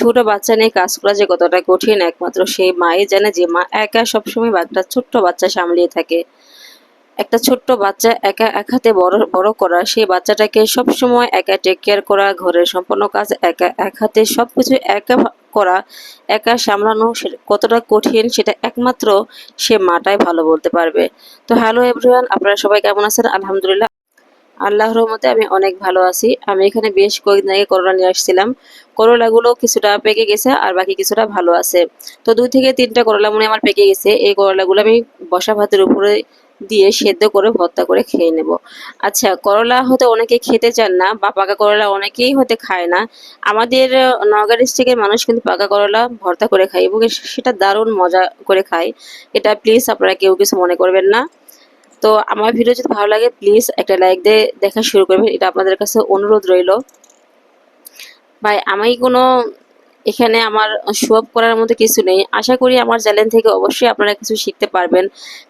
ছোট বাচ্চা নিয়ে কাজ করা যে কতটা কঠিন, একমাত্র সেই মাই জানে যে মা একা সবসময় একটা ছোট্ট বাচ্চা সামলিয়ে থাকে। একটা ছোট্ট বাচ্চা একা এক হাতে বড় বড় করা, সেই বাচ্চাটাকে সবসময় একা টেক কেয়ার করা, ঘরের সম্পূর্ণ কাজ একা এক হাতে সবকিছু একা করা, একা সামলানো কতটা কঠিন সেটা একমাত্র সে মাটাই ভালো বলতে পারবে। তো হ্যালো এভরিওয়ান আপনারা সবাই কেমন আছেন? আলহামদুলিল্লাহ আল্লাহর রহমতে আমি অনেক ভালো আছি। আমি এখানে বেশ কয়েকদিন আগে করলা নিয়ে আসছিলাম। করলাগুলো কিছুটা পেকে গেছে আর বাকি কিছুটা ভালো আছে। তো দুই থেকে তিনটা করলা মনে আমার পেকে গেছে। এই করলাগুলো আমি বসা ভাতের উপরে দিয়ে সেদ্ধ করে ভর্তা করে খেয়ে নেব। আচ্ছা করলা হতে অনেকে খেতে চান না বা পাকা করলা অনেকেই হতে খায় না। আমাদের নগর ডিস্ট্রিক্টের মানুষ কিন্তু পাকা করলা ভর্তা করে খায় এবং সেটা দারুণ মজা করে খায়। এটা প্লিজ আপনারা কেউ কিছু মনে করবেন না। তো আমার ভিডিও যদি ভালো লাগে প্লিজ একটা লাইক দিয়ে দেখা শুরু করবেন। এটা আপনাদের কাছে অনুরোধ রইল। ভাই, আমি কোনো এখানে আমার আপ করার মতো কিছু নেই। আশা করি আমার চ্যানেল থেকে অবশ্যই আপনারা কিছু শিখতে পারবেন।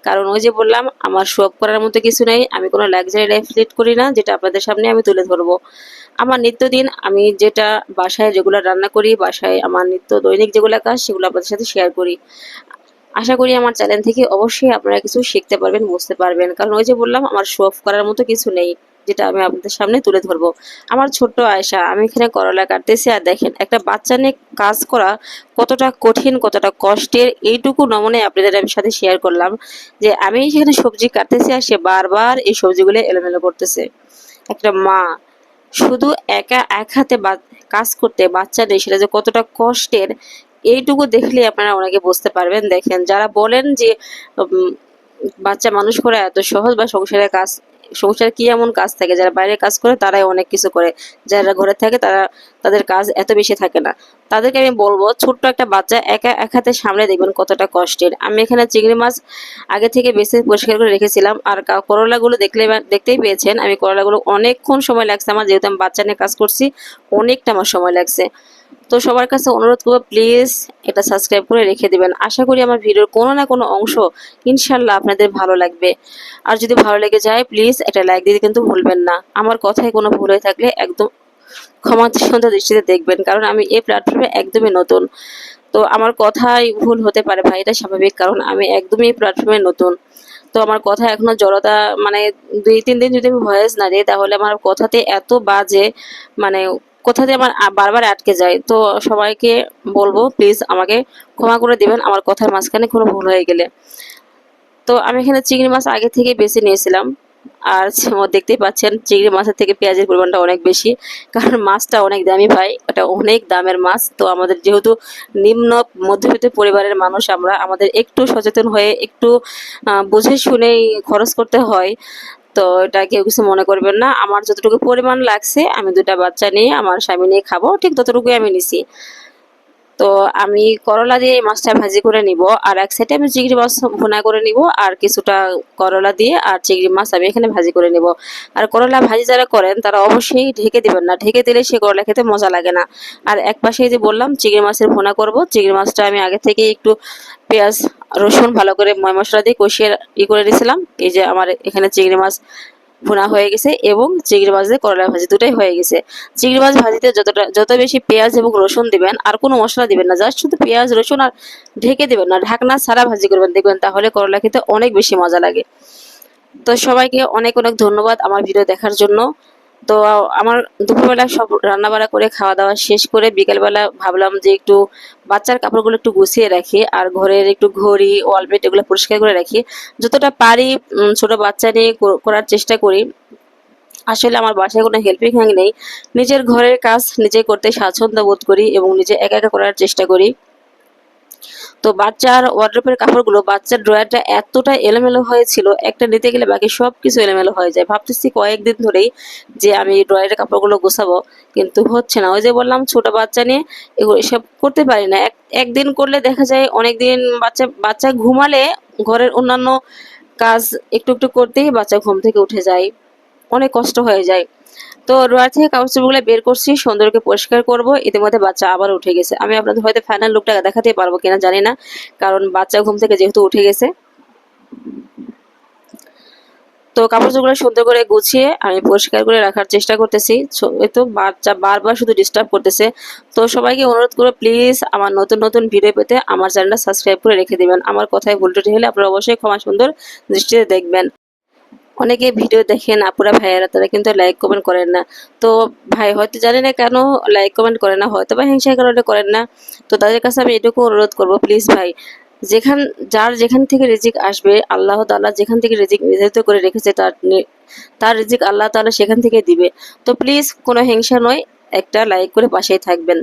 কারণ ওই যে বললাম, আমার আপ করার মতো কিছু নেই। আমি কোনো লাক্সারি লাইফ লিড করি না, যেটা আপনাদের সামনে আমি তুলে ধরবো। আমার নিত্যদিন আমি যেটা বাসায় রেগুলার রান্না করি, বাসায় আমার নিত্য দৈনিক যেগুলো কাজ, সেগুলো আপনাদের সাথে শেয়ার করি। আশা করি আমার চ্যানেল থেকে অবশ্যই আপনারা কিছু শিখতে পারবেন, বুঝতে পারবেন। কারণ ওই যে বললাম, আমার শো অফ করার মতো কিছু নেই, যেটা আমি আপনাদের সামনে তুলে ধরবো। আমার ছোট্ট আয়সা আমি এখানে করলা কাটতেছি, আর দেখেন, একটা বাচ্চা নিয়ে কাজ করা কতটা কঠিন, কতটা কষ্টের, এইটুকু নমনে আপনাদের আমি সাথে শেয়ার করলাম যে আমি সেখানে সবজি কাটতেছি, আর সে বারবার এই সবজিগুলো এলোমেলো করতেছে। একটা মা শুধু একা এক হাতে কাজ করতে বাচ্চা নেই, সেটা যে কতটা কষ্টের এইটুকু দেখলে আপনারা ওনাকে বুঝতে পারবেন। দেখেন, যারা বলেন যে বাচ্চা মানুষ করা এত সহজ বা সংসারের কাজ সংসারে কি এমন কাজ থাকে? যারা বাইরে কাজ করে, তারাই অনেক কিছু করে। যারা ঘরে থাকে, তারা তাদের কাজ এত বেশি থাকে না। তাদেরকে আমি বলব, ছোট্ট একটা বাচ্চা একা এক হাতে সামলে দেখবেন কতটা কষ্টের। আমি এখানে চিংড়ি মাছ আগে থেকে বেছে পরিষ্কার করে রেখেছিলাম। আর করলাগুলো দেখলে দেখতেই পেয়েছেন, আমি করলাগুলো অনেকক্ষণ সময় লাগছে আমার। যেহেতু আমি বাচ্চা নিয়ে কাজ করছি, অনেকটা আমার সময় লাগছে। তো সবার কাছে অনুরোধ করব প্লিজ এটা সাবস্ক্রাইব করে রেখে দিবেন। আশা করি আমার ভিডিওর কোনো না কোনো অংশ ইনশাল্লাহ আপনাদের ভালো লাগবে। আর যদি ভালো লেগে যায় প্লিজ একটা লাইক দিতে কিন্তু ভুলবেন না। আমার কথায় কোনো ভুল হয়ে থাকলে একদম ক্ষমা সুন্দর দৃষ্টিতে দেখবেন, কারণ আমি এই প্ল্যাটফর্মে একদমই নতুন। তো আমার কথাই ভুল হতে পারে ভাই, এটা স্বাভাবিক, কারণ আমি একদমই এই প্ল্যাটফর্মে নতুন। তো আমার কথা এখনও জড়তা মানে দুই, তিন দিন যদি আমি ভয়েস না দিই, তাহলে আমার কথাতে এত বাজে মানে কোথাতে আমার বারবার আটকে যায়। তো সবাইকে বলব প্লিজ আমাকে ক্ষমা করে দিবেন, আমার কথার মাঝখানে কোনো ভুল হয়ে গেলে। তো আমি এখানে চিংড়ি মাছ আগে থেকে বেছে নিয়েছিলাম। আর দেখতেই পাচ্ছেন, চিংড়ি মাছের থেকে পেঁয়াজের পরিমাণটা অনেক বেশি। কারণ মাছটা অনেক দামি ভাই, এটা অনেক দামের মাছ। তো আমাদের যেহেতু নিম্ন মধ্যবিত্ত পরিবারের মানুষ, আমরা আমাদের একটু সচেতন হয়ে একটু বুঝে শুনেই খরচ করতে হয়। তো এটা কেউ কিছু মনে করবেন না। আমার যতটুকু পরিমাণ লাগছে, আমি দুটা বাচ্চা নিয়ে, আমার স্বামী নিয়ে খাব, ঠিক ততটুকুই আমি নিছি। তো আমি করলা দিয়ে মাছটা ভাজি করে নিব, আর এক সাইডে আমি চিংড়ি মাছ ভুনা করে নিব, আর কিছুটা করলা দিয়ে আর চিংড়ি মাছ আমি এখানে ভাজি করে নিব। আর করলা ভাজি যারা করেন, তারা অবশ্যই ঢেকে দিবেন না। ঢেকে দিলে সে করলা খেতে মজা লাগে না। আর এক পাশে যে বললাম, চিংড়ি মাছের ভুনা করব। চিংড়ি মাছটা আমি আগে থেকে একটু পেঁয়াজ, রসুন ভালো করে ময় মশলা দিয়ে কষিয়ে ই করে দিয়েছিলাম এই যে আমার এখানে চিংড়ি মাছ ভুনা হয়ে গেছে এবং চিংড়ি মাছ দিয়ে করলা ভাজি দুটাই হয়ে গেছে। চিংড়ি মাছ ভাজিতে যতটা যত বেশি পেঁয়াজ এবং রসুন দিবেন, আর কোনো মশলা দিবেন না জাস্ট শুধু পেঁয়াজ, রসুন আর ঢেকে দেবেন না, ঢাকনা ছাড়া ভাজি করবেন, দেখবেন তাহলে করলা খেতে অনেক বেশি মজা লাগে। তো সবাইকে অনেক অনেক ধন্যবাদ আমার ভিডিও দেখার জন্য। তো আমার দুপুরবেলা সব রান্নাবাড়া করে খাওয়া দাওয়া শেষ করে বিকেলবেলা ভাবলাম যে একটু বাচ্চার কাপড়গুলো একটু গুছিয়ে রাখি আর ঘরের একটু ঘড়ি, ওয়ালপেট এগুলো পরিষ্কার করে রাখি। যতটা পারি ছোট বাচ্চা নিয়ে করার চেষ্টা করি। আসলে আমার বাসায় কোনো হেল্পিং হ্যান্ড নেই। নিজের ঘরের কাজ নিজে করতে স্বাচ্ছন্দ্য বোধ করি এবং নিজে একা একা করার চেষ্টা করি। তো বাচ্চার ওয়ার্ড্রোপের কাপড়গুলো বাচ্চার ড্রয়ারটা এতটা এলোমেলো হয়েছিল, একটা নিতে গেলে বাকি সব কিছু এলোমেলো হয়ে যায়। ভাবতেছি কয়েকদিন ধরেই যে আমি ড্রয়ারের কাপড়গুলো গোছাবো, কিন্তু হচ্ছে না। ওই যে বললাম, ছোট বাচ্চা নিয়ে এগুলো এসব করতে পারি না। এক, একদিন করলে দেখা যায় অনেক দিন বাচ্চা বাচ্চা ঘুমালে ঘরের অন্যান্য কাজ একটু একটু করতেই বাচ্চা ঘুম থেকে উঠে যায়। অনেক কষ্ট হয়ে যায়। তো ড্রয়ার থেকে কাপড়গুলো বের করছি, সুন্দরকে পরিষ্কার করব। ইতিমধ্যে বাচ্চা আবার উঠে গেছে। আমি আপনাদের হয়তো ফাইনাল লুকটা দেখাতে পারব কিনা জানি না, কারণ বাচ্চা ঘুম থেকে যেহেতু উঠে গেছে। তো কাপড় চোপড়গুলো সুন্দর করে গুছিয়ে আমি পরিষ্কার করে রাখার চেষ্টা করতেছি। তো বাচ্চা বারবার শুধু ডিস্টার্ব করতেছে। তো সবাইকে অনুরোধ করে প্লিজ আমার নতুন নতুন ভিডিও পেতে আমার চ্যানেলটা সাবস্ক্রাইব করে রেখে দিবেন। আমার কথায় ভুল ত্রুটি হলে আপনারা অবশ্যই ক্ষমা সুন্দর দৃষ্টিতে দেখবেন। অনেকে ভিডিও দেখেন আপুরা ভাইয়েরা, তারা কিন্তু লাইক কমেন্ট করেন না। তো ভাই, হয়তো জানি না কেন লাইক কমেন্ট করে না, হয়তো বা হিংসার কারণে করেন না। তো তাদের কাছে আমি এটুকু অনুরোধ করব প্লিজ ভাই, যেখান, যার যেখান থেকে রিজিক আসবে, আল্লাহ তাআলা যেখান থেকে রিজিক নির্ধারিত করে রেখেছে, তার তার রিজিক আল্লাহ তাআলা সেখান থেকে দিবে। তো প্লিজ কোনো হিংসা নয়, একটা লাইক করে পাশেই থাকবেন।